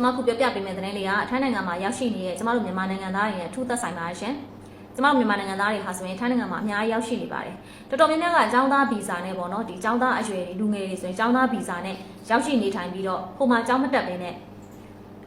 ကျွန်မခုပြောပြပေးမယ့်သတင်းလေးကထိုင်းနိုင်ငံမှာရောက်ရှိနေတဲ့ကျမတို့မြန်မာနိုင်ငံသားတွေနဲ့အထူးသက်ဆိုင်ပါရှင်။ကျမတို့မြန်မာနိုင်ငံသားတွေဟာဆိုရင်ထိုင်းနိုင်ငံမှာအများကြီးရောက်ရှိနေပါတယ်။တော်တော်များများကအကြောင်းသားဗီဇာနဲ့ပေါ့နော်ဒီအကြောင်းသားအရွယ်တွေလူငယ်တွေဆိုရင်အကြောင်းသားဗီဇာနဲ့ရောက်ရှိနေထိုင်ပြီးတော့ဟိုမှာအကြောင်းမတက်ဘဲနဲ့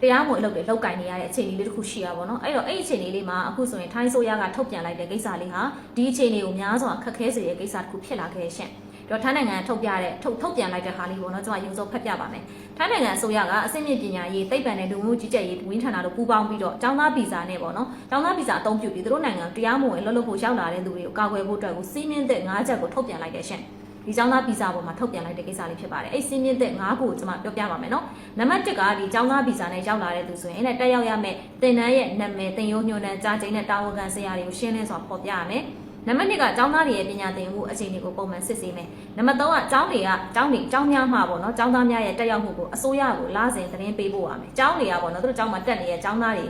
တရားမဝင်အလုပ်တွေလောက်ကင်နေရတဲ့အခြေအနေလေးတစ်ခုရှိရပါတော့။အဲ့တော့အဲ့ဒီအခြေအနေလေးမှာအခုဆိုရင်ထိုင်းဆိုရကထုတ်ပြန်လိုက်တဲ့ကိစ္စလေးဟာဒီအခြေအနေကိုများစွာခက်ခဲစေတဲ့ကိစ္စတစ်ခုဖြစ်လာခဲ့ရှင်။ တော့ထိုင်းနိုင်ငံထုတ်ပြတဲ့ထုတ်ထုတ်ပြန်လိုက်တဲ့ဟာလေးပေါ့နော်ကျွန်မရုံစုံဖတ်ပြပါမယ်။ထိုင်းနိုင်ငံအစိုးရကအဆင့်မြင့်ပညာရေးသိပ္ပံနဲ့လူမှုကြီးကြပ်ရေးဝန်ထမ်းတို့ပူးပေါင်းပြီးတော့ကျောင်းသားဗီဇာနဲ့ပေါ့နော်။ကျောင်းသားဗီဇာအသုံးပြုပြီးသူတို့နိုင်ငံတရားမဝင်လှုပ်လှုပ်ဖို့ရောက်လာတဲ့သူတွေကိုကာကွယ်ဖို့အတွက်ကိုစီးမြင့်တဲ့၅ချက်ကိုထုတ်ပြန်လိုက်တဲ့ရှင်။ဒီကျောင်းသားဗီဇာပေါ်မှာထုတ်ပြန်လိုက်တဲ့ကိစ္စလေးဖြစ်ပါတယ်။အဲ့စီးမြင့်တဲ့၅ခုကိုကျွန်မပြောပြပါမယ်နော်။နံပါတ်1ကဒီကျောင်းသားဗီဇာနဲ့ရောက်လာတဲ့သူဆိုရင်အဲ့တက်ရောက်ရမယ့်တင်နန်းရဲ့နာမည်တင်ရိုးညွှန်းတန်းကြားချိန်နဲ့တာဝန်ခံဆရာတွေကိုရှင်းလင်းစွာဖော်ပြရမယ်။ နံပါတ်2ကကျောင်းသားတွေရဲ့ပညာသင်မှုအခြေအနေကိုပုံမှန်စစ်ဆေးမယ်။နံပါတ်3ကကျောင်းတွေကကျောင်းတွေကျောင်းများမှာပေါ့နော်ကျောင်းသားများရဲ့တက်ရောက်မှုကိုအစိုးရကိုလာစဉ်သတင်းပေးဖို့ရမယ်။ကျောင်းတွေကပေါ့နော်သူတို့ကျောင်းမှာတက်နေတဲ့ကျောင်းသားတွေ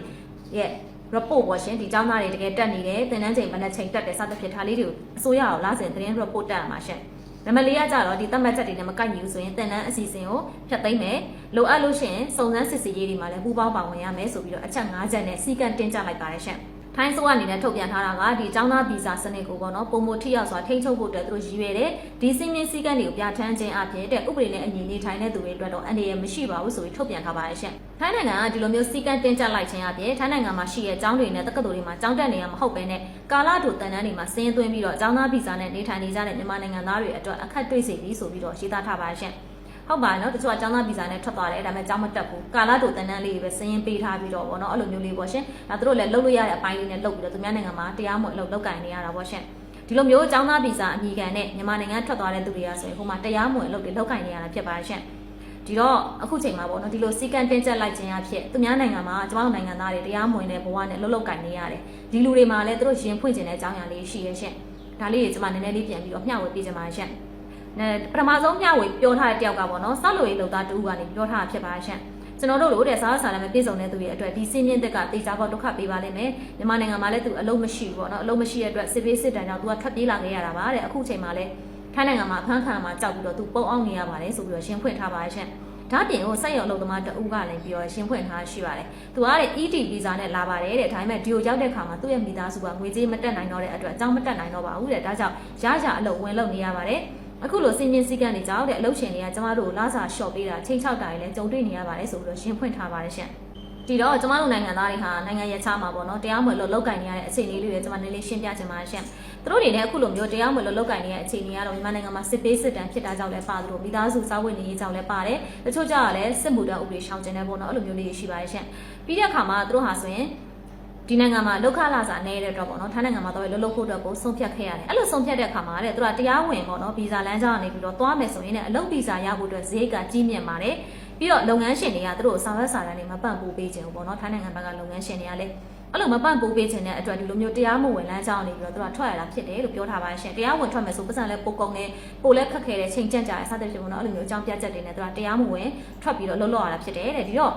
ရဲ့ report ပေါ့ရှင်ဒီကျောင်းသားတွေတကယ်တက်နေတယ်သင်တန်းချိန်မနက်ချိန်တက်တယ်စသဖြင့်ဒါလေးတွေကိုအစိုးရကိုလာစဉ်သတင်း report တက်ရမှာရှင်နံပါတ်၄ကကြတော့ဒီသတ်မှတ်ချက်တွေနဲ့မကိုက်ညီဘူးဆိုရင်သင်တန်းအစီအစဉ်ကိုဖျက်သိမ်းမယ်လိုအပ်လို့ရှိရင်စုံစမ်းစစ်ဆေးရေးတွေမှာလည်းပူးပေါင်းပါဝင်ရမယ်ဆိုပြီးတော့အချက်၅ချက်နဲ့စီကံတင်ကြလိုက်ပါတယ်ရှင် ထိုင်းဆိုအနေနဲ့ထုတ်ပြန်ထားတာကဒီចောင်းသားဗီဇာစနစ်ကိုပေါ့နော်ပုံမထိရောက်စွာထိန်းချုပ်ဖို့အတွက်သူတို့ရည်ရွယ်တယ်ဒီစီမင်းစည်းကမ်းတွေကိုပြဋ္ဌာန်းခြင်းအပြင်တဲ့ဥပဒေနဲ့အညီနေထိုင်တဲ့သူတွေအတွက်တော့အန္တရာယ်မရှိပါဘူးဆိုပြီးထုတ်ပြန်ထားပါတယ်ရှင်ထိုင်းနိုင်ငံကဒီလိုမျိုးစည်းကမ်းတင်းကျပ်လိုက်ခြင်းအပြင်ထိုင်းနိုင်ငံမှာရှိတဲ့ကျောင်းတွေနဲ့တက္ကသိုလ်တွေမှာကျောင်းတက်နေရမှာမဟုတ်ဘဲနဲ့ကာလတူတန်တန်းတွေမှာစင်းသွင်းပြီးတော့ចောင်းသားဗီဇာနဲ့နေထိုင်နေကြတဲ့မြန်မာနိုင်ငံသားတွေအတွက်အခက်တွေ့စေပြီးဆိုပြီးတော့ရေးသားထားပါတယ်ရှင် ဟုတ်ပါနော်တချို့ကကျောင်းသားဗီဇာနဲ့ထွက်သွားတယ်ဒါပေမဲ့ကျောင်းမတက်ဘူးကာလာတူတန်တန်းလေးတွေပဲစင်းရင်ပေးထားပြီးတော့ဗောနော်အဲ့လိုမျိုးလေးပေါ့ရှင်ဒါသူတို့လည်းလှုပ်လို့ရတဲ့အပိုင်းလေးနဲ့လှုပ်ပြီးတော့သူများနိုင်ငံမှာတရားမဝင်အလုပ်လုပ်ကင်နေရတာပေါ့ရှင်ဒီလိုမျိုးကျောင်းသားဗီဇာအမိခံနဲ့မြန်မာနိုင်ငံထွက်သွားတဲ့သူတွေကဆိုရင်ဟိုမှာတရားမဝင်အလုပ်တွေလုပ်ကင်နေရတာဖြစ်ပါတယ်ရှင်ဒီတော့အခုချိန်မှာပေါ့နော်ဒီလိုစီကံတင်းကျပ်လိုက်ခြင်းအဖြစ်သူများနိုင်ငံမှာကျမတို့နိုင်ငံသားတွေတရားမဝင်တဲ့ဘဝနဲ့လှုပ်လှုပ်ကင်နေရတယ်ဒီလူတွေမှာလည်းသူတို့ရင်ဖွင့်ခြင်းတဲ့အကြောင်းအရာလေးရှိရရှင်ဒါလေးကိုကျမနည်းနည်းလေးပြန်ပြီးတော့မျှဝေပေးခြင်းပါရှင် အဲပထမဆုံးမျှဝေပြောထားတဲ့တယောက်ကပေါ့နော်စောက်လို့ရေးလောက်သားတူကနေပြောထားတာဖြစ်ပါရှင်ကျွန်တော်တို့လို့တဲ့စားစားလည်းမပြည့်စုံတဲ့သူတွေအတွက်ဒီစင်းမြင့်သက်ကတေချာပေါဒုက္ခပေးပါလိမ့်မယ်မြန်မာနိုင်ငံမှာလည်းသူအလုံးမရှိဘူးပေါ့နော်အလုံးမရှိတဲ့အတွက်စစ်ပေးစစ်တမ်းကြောင့်သူကထွက်ပြေးလာခဲ့ရတာပါတဲ့အခုချိန်မှာလည်းထိုင်းနိုင်ငံမှာအခန်းခါမှာကြောက်ပြီးတော့သူပုံအောင်နေရပါတယ်ဆိုပြီးတော့ရှင်းဖွင့်ထားပါရှင်ဒါပြင်ကိုစိုက်ရုံအလုပ်သမားတအူးကလည်းပြီးတော့ရှင်းဖွင့်ထားရှိပါတယ်။သူကတဲ့ ED visa နဲ့လာပါတယ်တဲ့။ဒါပေမဲ့ဒီကိုရောက်တဲ့ခါမှာသူ့ရဲ့မိသားစုကငွေကြေးမတက်နိုင်တော့တဲ့အတွက်အကြောင်းမတက်နိုင်တော့ပါဘူးတဲ့။ဒါကြောင့်ရရအလုပ်ဝင်လုပ်နေရပါတယ်။ အခုလိုစင်မြင့်စည်းကမ်းတွေကြောင့်တဲ့အလုပ်ရှင်တွေကကျမတို့ကိုလာစာလျှော့ပေးတာချိန်ချောက်တာတွေလည်းကြုံတွေ့နေရပါတယ်ဆိုပြီးတော့ရှင်းဖွင့်ထားပါတယ်ရှင်။ဒီတော့ကျမတို့နိုင်ငံသားတွေဟာနိုင်ငံရခြားမှာပေါ့နော်တရားမဝင်လို့လောက်ကင်နေရတဲ့အခြေအနေလေးတွေကျွန်မနည်းနည်းရှင်းပြချင်ပါရှင်။သူတို့တွေလည်းအခုလိုမျိုးတရားမဝင်လို့လောက်ကင်နေရတဲ့အခြေအနေကတော့မြန်မာနိုင်ငံမှာစစ်ပေးစစ်တမ်းဖြစ်တာကြောင့်လည်းပါသလိုမိသားစုစားဝတ်နေရေးကြောင့်လည်းပါတယ်။တချို့ကြတော့လည်းစစ်မှုတန်းဥပဒေရှောင်ကျင်တဲ့ပေါ့နော်အဲ့လိုမျိုးလေးရှိပါတယ်ရှင်။ပြီးတဲ့အခါမှာသူတို့ဟာဆိုရင် ဒီနိုင်ငံမှာလောက်ခလာစာနေတဲ့အတွက်ပေါ့နော်ထိုင်းနိုင်ငံမှာတော့လှုပ်လှုပ်ဖို့အတွက်ကိုဆုံးဖြတ်ခဲ့ရတယ်အဲ့လိုဆုံးဖြတ်တဲ့အခါမှာတဲ့သူကတရားဝင်ပေါ့နော်ဗီဇာလမ်းကြောင်းကနေပြီးတော့သွားမယ်ဆိုရင်လည်းအလုပ်ဗီဇာရဖို့အတွက်ဈေးကကြီးမြင့်ပါတယ်ပြီးတော့လုပ်ငန်းရှင်တွေကသူတို့ဆောင်ရွက်စာတမ်းတွေမပံ့ပိုးပေးခြင်းဘူးပေါ့နော်ထိုင်းနိုင်ငံဘက်ကလုပ်ငန်းရှင်တွေကလည်းအဲ့လိုမပံ့ပိုးပေးခြင်းတဲ့အတွက်ဒီလိုမျိုးတရားမဝင်လမ်းကြောင်းနေပြီးတော့သူကထွက်ရတာဖြစ်တယ်လို့ပြောထားပါရှင်တရားဝင်ထွက်မယ်ဆိုပတ်စံလဲပိုကုန်နေပိုလဲခက်ခဲတဲ့ချိန်ကြန့်ကြတဲ့စသဖြင့်ပေါ့နော်အဲ့လိုမျိုးအကြောင်းပြချက်တွေနဲ့သူကတရားမဝင်ထွက်ပြီးတော့လှုပ်လှော်ရတာဖြစ်တယ်တဲ့ဒီတော့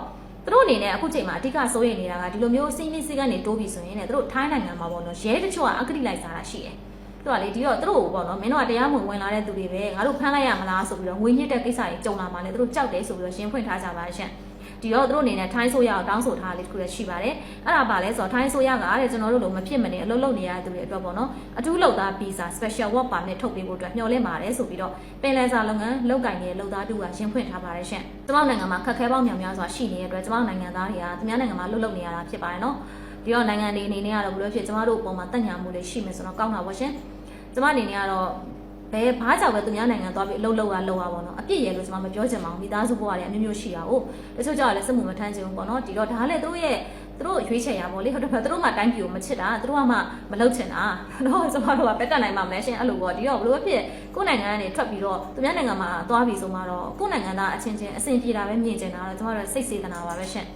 သူတို့အနေနဲ့အခုချိန်မှာအဓိကစိုးရိမ်နေတာကဒီလိုမျိုးစိမ့်မိစိတ်ကနေတိုးပြီးဆိုရင်လည်းသူတို့ထိုင်းနိုင်ငံမှာပေါ့နော်ရဲတချို့ကအကတိလိုက်စားတာရှိတယ်။သူကလေဒီတော့သူတို့ပေါ့နော်မင်းတို့ကတရားမဝင်ဝင်လာတဲ့သူတွေပဲငါတို့ဖမ်းလိုက်ရမလားဆိုပြီးတော့ငွေညစ်တဲ့ကိစ္စကြီးကြုံလာမှလည်းသူတို့ကြောက်တယ်ဆိုပြီးတော့ရှင်းဖွင့်ထားကြပါရှင့်။ ဒီတော့သူတို့အနေနဲ့ထိုင်းဆိုရအောင်တောင်းဆိုထားလေးတခုလည်းရှိပါတယ်။အဲ့ဒါပါလဲဆိုတော့ထိုင်းဆိုရကတဲ့ကျွန်တော်တို့လိုမဖြစ်မနေအလုပ်လုပ်နေရတဲ့သူတွေအတွက်ပေါ့နော်အထူးလုပ်သားဗီဇာ special work permit ထုတ်ပေးဖို့အတွက်မျှော်လင့်ပါတယ်ဆိုပြီးတော့ပင်လယ်စာလုပ်ငန်းလုပ်ကင်နေတဲ့လုပ်သားတူကရှင်းဖွင့်ထားပါတယ်ရှင့်။ကျွန်မနိုင်ငံမှာခက်ခဲပေါင်းများများစွာရှိနေတဲ့အတွက်ကျွန်မနိုင်ငံသားတွေကသူများနိုင်ငံမှာလုပ်လုပ်နေရတာဖြစ်ပါတယ်နော်။ဒီတော့နိုင်ငံတွေအနေနဲ့ကတော့ဘယ်လိုဖြစ်ကျွန်တော်တို့အပေါ်မှာတက်ညာမှုလေးရှိမယ်ဆိုတော့ကောင်းတာပါရှင်။ကျွန်မအနေနဲ့ကတော့ ဘယ်ဘာကြောင့်ပဲသူများနိုင်ငံသွားပြီးအလုပ်လုပ်ရလုပ်ရပါတော့အပြစ်ရလို့ကျွန်မမပြောချင်ပါဘူးမိသားစုဘဝတွေအမျိုးမျိုးရှိတာဟုတ်တချို့ကြောင့်လည်းစက်မှုမထမ်းချင်ဘူးပေါ့နော်ဒီတော့ဒါလည်းသူတို့ရဲ့သူတို့ရွေးချယ်ရပါလေဟုတ်တယ်သူတို့မှတိုင်းပြည်ကိုမချစ်တာသူတို့ကမှမလုပ်ချင်တာတော့ကျွန်တော်တို့ကပဲတက်နိုင်မှာမလဲရှင်အဲ့လိုပေါ့ဒီတော့ဘလို့ဖြစ်ကိုယ်နိုင်ငံကနေထွက်ပြီးတော့သူများနိုင်ငံမှာသွားပြီးဆိုမှတော့ကိုယ်နိုင်ငံသားအချင်းချင်းအဆင်ပြေတာပဲမြင်ချင်တာတော့ကျွန်တော်တို့စိတ်စေတနာပါပဲရှင်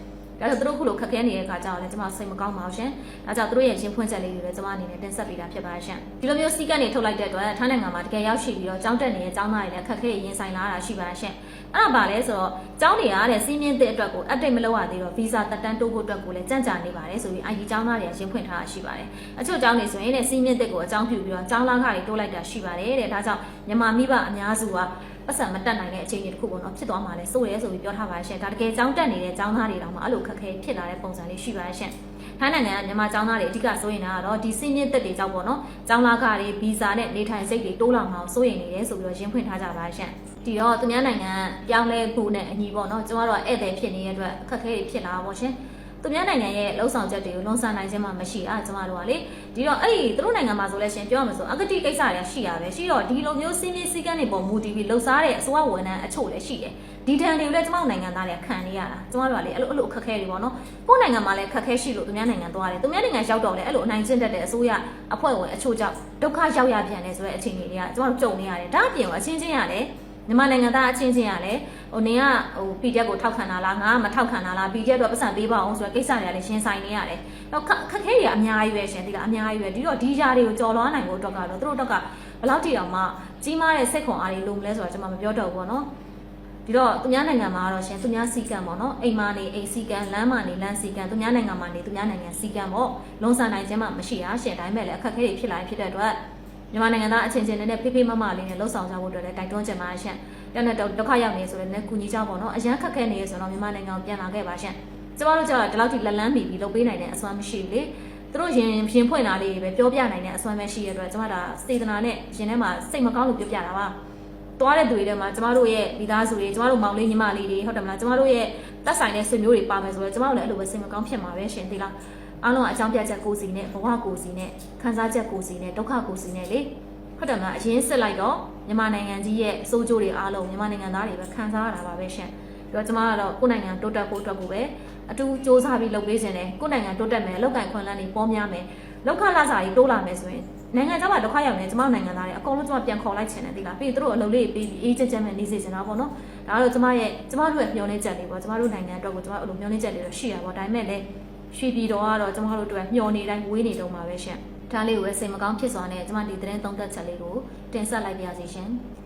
ဒါဆိုသူတို့ခုလိုခက်ခဲနေတဲ့အခါကျတော့လည်းကျွန်မစိတ်မကောင်းပါဘူးရှင်။ဒါကြောင့်သူတို့ရဲ့ရှင်ဖွင့်ချက်လေးတွေလည်းကျွန်မအနေနဲ့တင်ဆက်ပေးတာဖြစ်ပါရှင်။ဒီလိုမျိုးစီကတ်နေထုတ်လိုက်တဲ့အတွက်ထိုင်းနိုင်ငံမှာတကယ်ရောက်ရှိပြီးတော့ကျောင်းတက်နေတဲ့ကျောင်းသားတွေလည်းခက်ခဲရင်ဆိုင်လာတာရှိပါရှင်။အဲ့ဒါပါလဲဆိုတော့ကျောင်းတွေကတဲ့စီးမြင့်တဲ့အတွက်ကိုအတိတ်မလုပ်ရသေးတော့ဗီဇာတက်တန်းတိုးဖို့အတွက်ကိုလည်းကြံ့ကြာနေပါတယ်ဆိုပြီး ID ကျောင်းသားတွေကရှင်ဖွင့်ထားတာရှိပါတယ်။အချို့ကျောင်းတွေဆိုရင်တဲ့စီးမြင့်တဲ့ကိုအကြောင်းပြုပြီးတော့ကျောင်းလာခတွေတိုးလိုက်တာရှိပါတယ်တဲ့။ဒါကြောင့်မြန်မာမိဘအများစုက ပ ပတ်စံမတက်နိုင်တဲ့အခြေအနေတစ်ခုပေါ့နော်ဖြစ်သွားမှာလဲစိုးရဲဆိုပြီးပြောထားပါရှင်ဒါတကယ်ចောင်းတက်နေတဲ့ចောင်းသားတွေတောင်မှအဲ့လိုခက်ခဲဖြစ်လာတဲ့ပုံစံလေးရှိပါရှင်ထိုင်းနိုင်ငံကမြန်မာចောင်းသားတွေအဓိကစိုးရင်တာကတော့ဒီစင်းမြင့်တက်တွေကြောင့်ပေါ့နော်ចောင်းလာကတွေဗီဇာနဲ့နေထိုင်စိတ်တွေတိုးလာမှာကိုစိုးရင်နေတယ်ဆိုပြီးတော့ရင်းဖွင့်ထားကြပါရှင်ဒီတော့သူများနိုင်ငံပြောင်းလဲဖို့နဲ့အညီပေါ့နော်ကျမတို့ကဧည့်သည်ဖြစ်နေတဲ့အတွက်အခက်အခဲတွေဖြစ်လာပါပေါ့ရှင် သူများနိုင်ငံရဲ့လှုပ်ဆောင်ချက်တွေကိုလွန်ဆန်နိုင်ခြင်းမှမရှိတာကျမတို့ကလေဒီတော့အဲ့ဒီသူတို့နိုင်ငံမှာဆိုလဲရှင်ပြောရမှာဆိုအဂတိကိစ္စတွေရှိရပဲရှိတော့ဒီလိုမျိုးစင်းစင်းစည်းကမ်းတွေပေါ်မူတည်ပြီးလှုပ်ရှားတဲ့အစိုးရဝန်ထမ်းအချို့လည်းရှိတယ်ဒီတန်တွေကိုလည်းကျမတို့နိုင်ငံသားတွေကခံနေရတာကျမတို့ကလေအဲ့လိုအဲ့လိုအခက်အခဲတွေပေါ့နော်ကိုယ့်နိုင်ငံမှာလည်းခက်ခဲရှိလို့သူများနိုင်ငံသွားတယ်သူများနိုင်ငံရောက်တော့လေအဲ့လိုအနိုင်ကျင့်တတ်တဲ့အစိုးရအဖွဲ့ဝင်အချို့ကြောင့်ဒုက္ခရောက်ရပြန်တယ်ဆိုတဲ့အခြေအနေတွေကကျမတို့ကြုံနေရတယ်ဒါအပြင်ကအချင်းချင်းရတယ် မြန်မာနိုင်ငံသားအချင်းချင်းရလဲဟိုနေကဟို PDF ကိုထောက်ခံတာလားငါကမထောက်ခံတာလား PDF တော့ပတ်စံပေးပါအောင်ဆိုတဲ့ကိစ္စတွေကလည်းရှင်းဆိုင်နေရတယ်။တော့ခက်ခဲတွေကအများကြီးပဲရှင်ဒီကအများကြီးပဲဒီတော့ဒီຢာတွေကိုကြော်လွှားနိုင်ဖို့အတွက်ကတော့သူတို့အတွက်ကဘယ်လောက်ထိတောင်မှကြီးမားတဲ့စိတ်ခွန်အားတွေလိုမလဲဆိုတော့ကျွန်မမပြောတော့ဘူးပေါ့နော်။ဒီတော့သူများနိုင်ငံမှာကတော့ရှင်သူများစီကံပေါ့နော်အိမ်မာနေအိမ်စီကံလမ်းမာနေလမ်းစီကံသူများနိုင်ငံမှာနေသူများနိုင်ငံစီကံပေါ့လွန်ဆန်နိုင်ခြင်းမှမရှိတာရှင်ဒါပေမဲ့လည်းအခက်အခဲတွေဖြစ်လာဖြစ်တဲ့အတွက် မြန်မာနိုင်ငံသားအချင်းချင်းနဲ့ဖေးဖေးမမလေးနဲ့လှုပ်ဆောင်ကြဖို့အတွက်လည်းတိုက်တွန်းချင်ပါရှင်။တောင်းတဲ့ဒုက္ခရောက်နေဆိုရင်လည်းကုညီကြပေါ့နော်အရန်ခက်ခဲနေရဆိုတော့မြန်မာနိုင်ငံကိုပြန်လာခဲ့ပါရှင်။ကျမတို့ကျတော့ဒီလောက်ထိလက်လန်းမီပြီးလုပ်ပေးနိုင်တဲ့အစွမ်းမရှိဘူးလေ။သူတို့ရင်ရင်ဖွင့်တာလေးပဲပြောပြနိုင်တဲ့အစွမ်းပဲရှိရတဲ့အတွက်ကျမဒါစေတနာနဲ့ရင်ထဲမှာစိတ်မကောင်းလို့ပြောပြတာပါ။သွားတဲ့သူတွေထဲမှာကျမတို့ရဲ့မိသားစုတွေကျမတို့မောင်လေးညီမလေးတွေဟုတ်တယ်မလားကျမတို့ရဲ့တက်ဆိုင်တဲ့ဆွေမျိုးတွေပါမယ်ဆိုတော့ကျမတို့လည်းအဲ့လိုပဲစိတ်မကောင်းဖြစ်မှာပဲရှင်ဒီလား အားလုံးအကြောင်းပြချက်ကိုစီနဲ့ဘဝကိုစီနဲ့ခံစားချက်ကိုစီနဲ့ဒုက္ခကိုစီနဲ့လေဟုတ်တယ်မလားအရင်စစ်လိုက်တော့မြန်မာနိုင်ငံကြီးရဲ့အစိုးကြိုးတွေအားလုံးမြန်မာနိုင်ငံသားတွေပဲခံစားရတာပါပဲရှင်ပြီးတော့ကျမကတော့ကိုယ်နိုင်ငံတိုးတက်ဖို့အတွက်ကိုပဲအတူစ조사ပြီးလုပ်ပေးခြင်းတယ်ကိုယ်နိုင်ငံတိုးတက်မယ်လောက်ကန်ခွန်လန်းတွေပေါများမယ်လောက်ခလာစာကြီးတိုးလာမယ်ဆိုရင်နိုင်ငံခြားမှာဒုက္ခရောက်နေကျမနိုင်ငံသားတွေအကုန်လုံးကျမပြန်ခေါ်လိုက်ချင်တယ်ဒီလားပြီးတော့သူတို့အလုပ်လေးပေးပြီးအေးချက်ချက်မဲ့နေစေချင်တာပေါ့နော်ဒါကတော့ကျမရဲ့ကျမတို့ရဲ့မျှော်လင့်ချက်လေးပေါ့ကျမတို့နိုင်ငံအတွက်ကိုကျမတို့အလိုမျှော်လင့်ချက်လေးတော့ရှိရပါဒါပေမဲ့လည်း ရွှေပြည်တော်ကတော့ကျမတို့အတွက်မျှော်နေတိုင်းဝေးနေတော့မှာပဲရှင်ဒါလေးကိုပဲစိတ်မကောင်းဖြစ်စွာနဲ့ကျမဒီသတင်းသုံးသက်ချက်လေးကိုတင်ဆက်လိုက်ပါရစေရှင်။